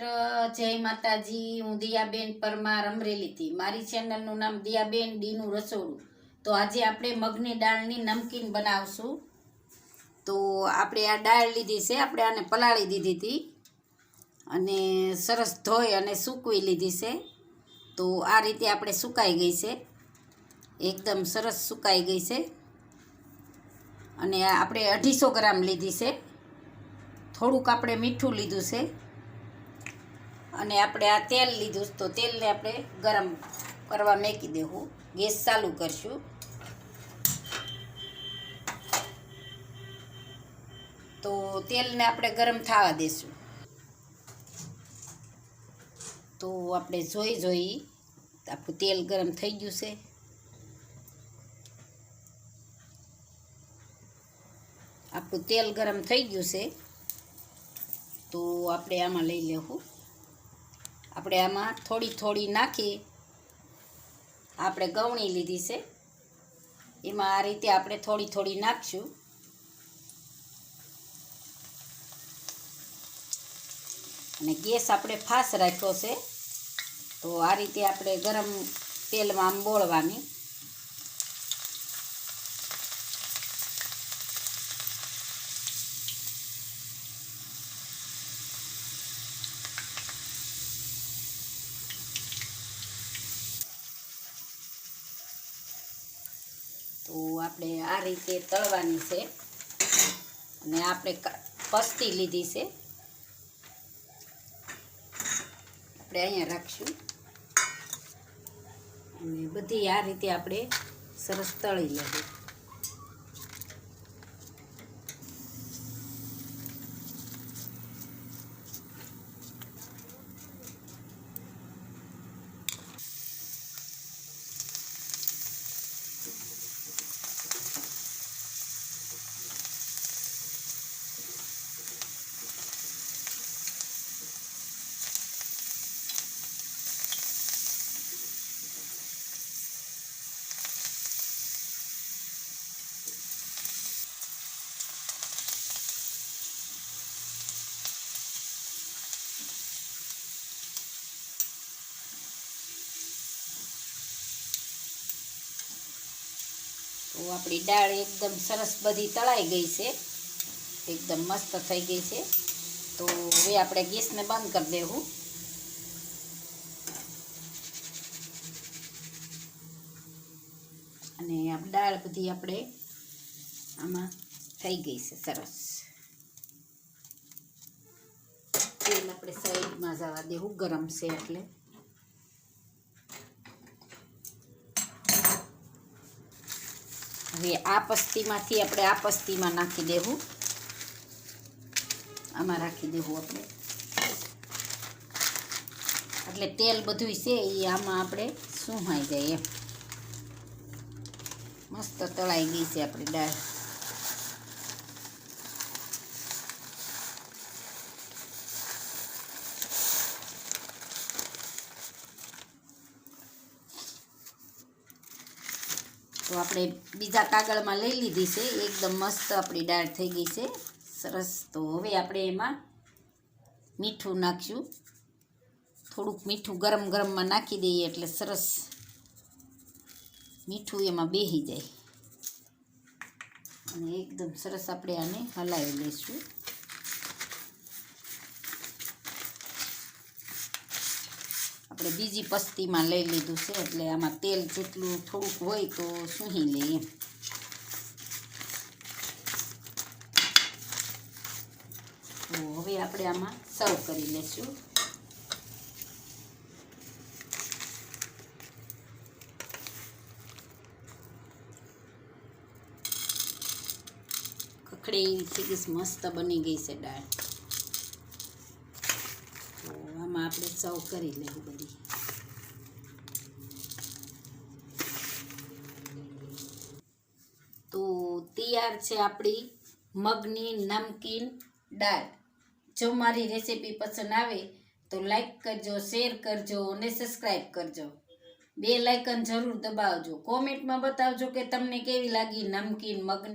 મિત્ર, જય માતાજી. હું દિયાબેન પરમાર અમરેલીથી. મારી ચેનલનું નામ દિયાબેન ડીનું રસોડું. તો આજે આપણે મગની દાળની નમકીન બનાવશું. તો આપણે આ દાળ લીધી છે. આપણે આને પલાળી દીધી હતી. અને સરસ ધોઈ અને સૂકવી લીધી છે. તો આ રીતે આપણે સુકાઈ ગઈ છે. એકદમ સરસ સુકાઈ ગઈ છે. અને આપણે અઢીસો ગ્રામ લીધી છે. થોડુંક આપણે મીઠું લીધું છે. અને આપણે આ તેલ લીધું તો તેલને આપણે ગરમ કરવા મેકી દેવું. ગેસ ચાલુ કરશું. તો તેલને આપણે ગરમ થવા દેશું. તો આપણે જોઈ જોઈ આપણું તેલ ગરમ થઈ ગયું છે. આપણું તેલ ગરમ થઈ ગયું છે. તો આપણે આમાં લઈ લેવું. આપણે આમાં થોડી થોડી નાખી, આપણે ગવણી લીધી છે. એમાં આ રીતે આપણે થોડી થોડી નાખશું. અને ગેસ આપણે ફાસ રાખ્યો છે, તો આ રીતે આપણે ગરમ તેલમાં આમ બોળવાની. તો આપણે આ રીતે તળવાની છે. અને આપણે પસ્તી લીધી છે. આપણે અહીંયા રાખશું. અને બધી આ રીતે આપણે સરસ તળી લેવું. તો આપણી દાળ એકદમ સરસ બધી તળાઈ ગઈ છે. એકદમ મસ્ત થઈ ગઈ છે. તો હવે આપણે ગેસને બંધ કરી દેવું. અને દાળ બધી આપણે આમાં થઈ ગઈ છે સરસ. તેલ આપણે સાઈડમાં જવા દેવું ગરમ છે એટલે. હવે આ પસ્તીમાંથી આપણે આ પસ્તીમાં નાખી દેવું. આમાં રાખી દેવું આપણે. એટલે તેલ બધું છે, એ આમાં આપણે સુહાઈ જાય એમ. મસ્ત તળાઈ ગઈ છે આપણી દાળ. તો આપણે બીજા કાગળમાં લઈ લીધી છે. એકદમ મસ્ત આપણી દાળ થઈ ગઈ છે. સરસ. તો હવે આપણે એમાં મીઠું નાખશું. થોડુંક મીઠું ગરમ ગરમમાં નાખી દઈએ એટલે સરસ મીઠું એમાં બેસી જાય. અને એકદમ સરસ આપણે આને હલાવી લઈશું. આપણે બીજી પસ્તીમાં લઈ લીધું છે એટલે આમાં તેલ જેટલું થોડુંક હોય તો સૂહી લઈએ તો હવે આપણે આમાં સર્વ કરી લઈશું કકડી એવી મસ્ત બની ગઈ છે દાળ. તો આમાં આપણે સર્વ કરી લેવું બધી તો તૈયાર છે આપણી મગની નમકીન દાળ. જો મારી રેસીપી પસંદ આવે તો લાઈક કરજો, શેર કરજો અને સબસ્ક્રાઈબ કરજો. બે લાઇકન જરૂર દબાવજો. કોમેન્ટમાં બતાવજો કે તમને કેવી લાગી નમકીન, મગની